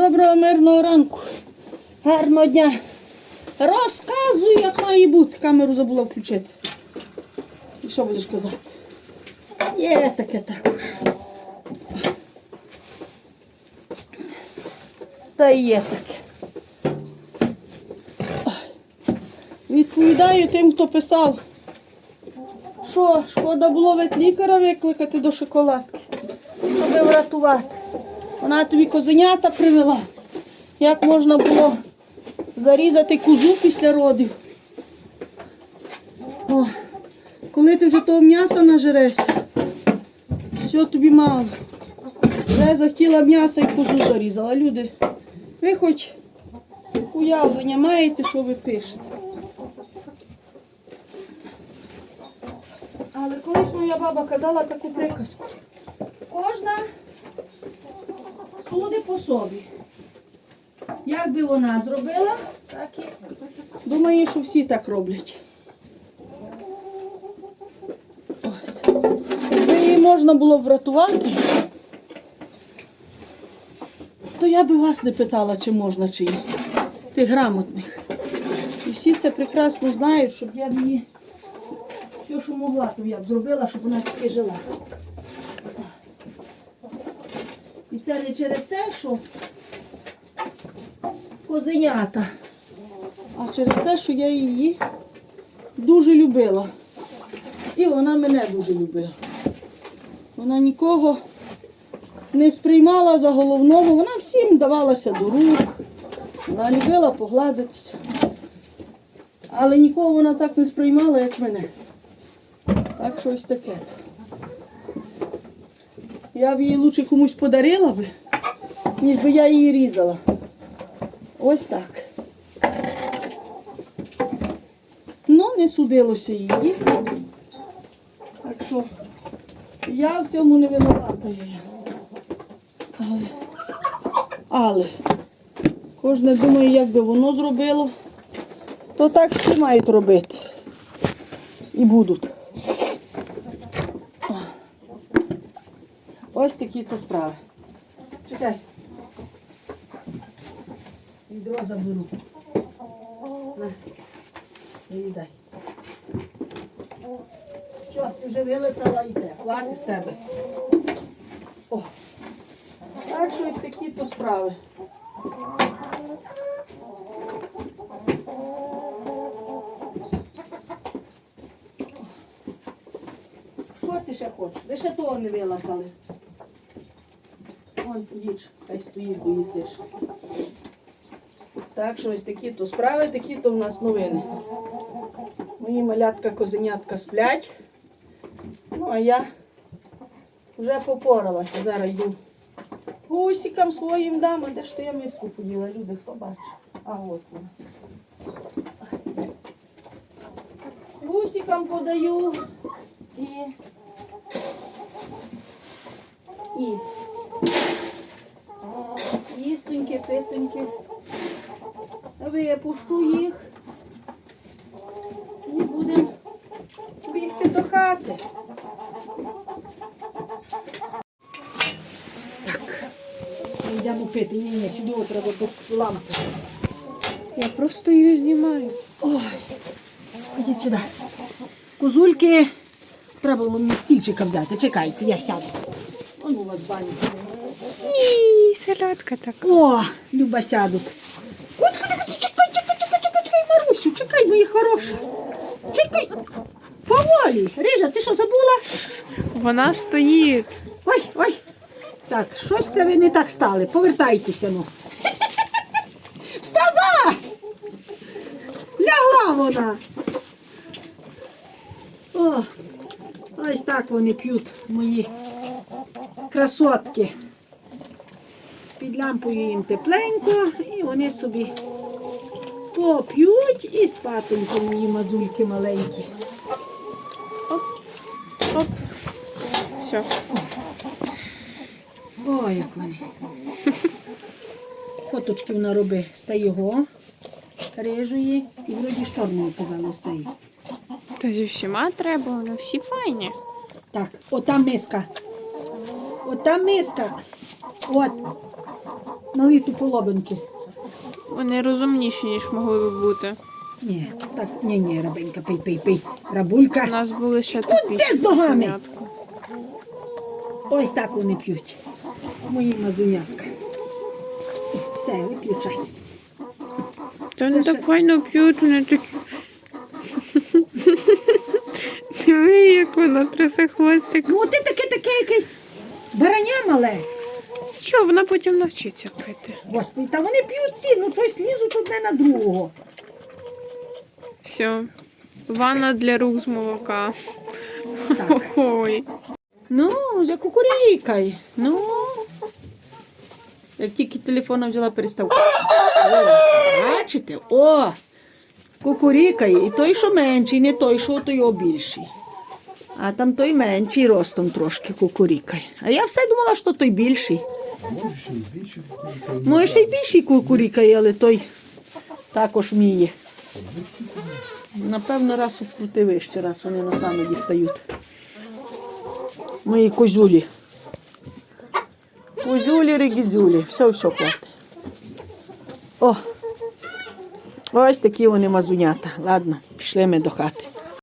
Доброго мирного ранку. Гарного дня. Розказую, як має бути. Камеру забула включити. І що будеш казати? Є таке також. Та є таке. Відповідаю тим, хто писав, що шкода було ветлікаря викликати до шоколадки, щоб врятувати. Вона тобі козенята привела. Як можна було зарізати козу після родів? О, коли ти вже того м'яса нажерешся, все тобі мало. Вже захотіла м'яса і козу зарізала. Люди, ви хоч уявлення маєте, що ви пишете. Але колись моя баба казала таку приказку. Кожна суди по собі. Як би вона зробила, так і думаю, що всі так роблять. Ось. Якби її можна було врятувати, то я би вас не питала, чи можна, чи ні. Тих грамотних. І всі це прекрасно знають, щоб я її все, що могла, то я б зробила, щоб вона таки жила. І це не через те, що козенята, а через те, що я її дуже любила. І вона мене дуже любила. Вона нікого не сприймала за головного, вона всім давалася до рук, вона любила погладитися. Але нікого вона так не сприймала, як мене. Так щось таке. Я б її лучше комусь подарила би, ніж би я її різала. Ось так. Ну, не судилося її. Так що я в цьому не винувата. Але, але кожне думає, як би воно зробило, то так всі мають робити. І будуть. Ось такі то справи. Чекай. Відро заберу. На, їдай. Що, ти вже вилетала йде. Хватить з тебе. О. Так що ось такі то справи. Що ти ще хочеш? Ви ще того не вилатали. Їж, хай стоїть, бо їздиш. Так що ось такі то справи, такі то в нас новини. Мої малятка козенятка сплять. Ну, а я вже попоралася. Зараз йду гусикам своїм дам, а де ж то я миску поділа, люди, хто бачить. А от вона. Гусикам подаю і. І. Їстоньки, питоньки. Випущу їх. І будемо бігти до хати. Так. Йдемо пити. Ні, ні, сюди треба без лампи. Я просто її знімаю. Ой, ідіть сюди. Козульки. Треба було мені стільчика взяти. Чекайте, я сяду. Он у вас баня. Солодка така. О, Люба сядуть. От, ходи, ходи, чекай, чекай, чекай, чекай, чекай, Марусю, чекай, моя хороша. Чекай. Поволі. Рижа, ти що забула? Вона стоїть. Ой, ой. Так, щось це ви не так стали. Повертайтеся, ну. Вставай! Лягла вона. О, ось так вони п'ють, мої красотки. Під лампою їм тепленько, і вони собі поп'ють і спатонько мої мазульки маленькі. Оп. оп, Все. Ой, як вони. Фоточки вона робить з його, рижої і вроді з чорного казали стає. Та зі всіма треба, вони всі файні. Так, ота миска. Ота миска. От. Малі туполобинки. Вони розумніші, ніж могли би бути. Ні, так, ні, ні, рабенька, пий, пий, пий. У нас були ще Куди такі. з ногами? Ось так вони п'ють. Мої мазунятка. Все, виключай. Та вони так файно п'ють, вони такі. Диви, як вона трясе хвостик. Ну, ти таке таке якесь бараня мале. Що, вона потім навчиться пити. Господи, та вони п'ють всі, ну щось лізуть одне на другого. Все. Ванна для рук з молока. Так. Ой. Ну, вже кукурікай. Ну. Як тільки телефона взяла, перестав. О, бачите? О! Кукурікає. І той, що менший, не той, що той його більший. А там той менший ростом трошки кукурікає. А я все думала, що той більший. Може, ще й більший кукурікає, але той також вміє. Напевно, раз укрути вище, раз вони носами дістають. Мої козюлі. Козюлі, регізюлі. Все, все хватить. О! Ось такі вони мазунята. Ладно, пішли ми до хати.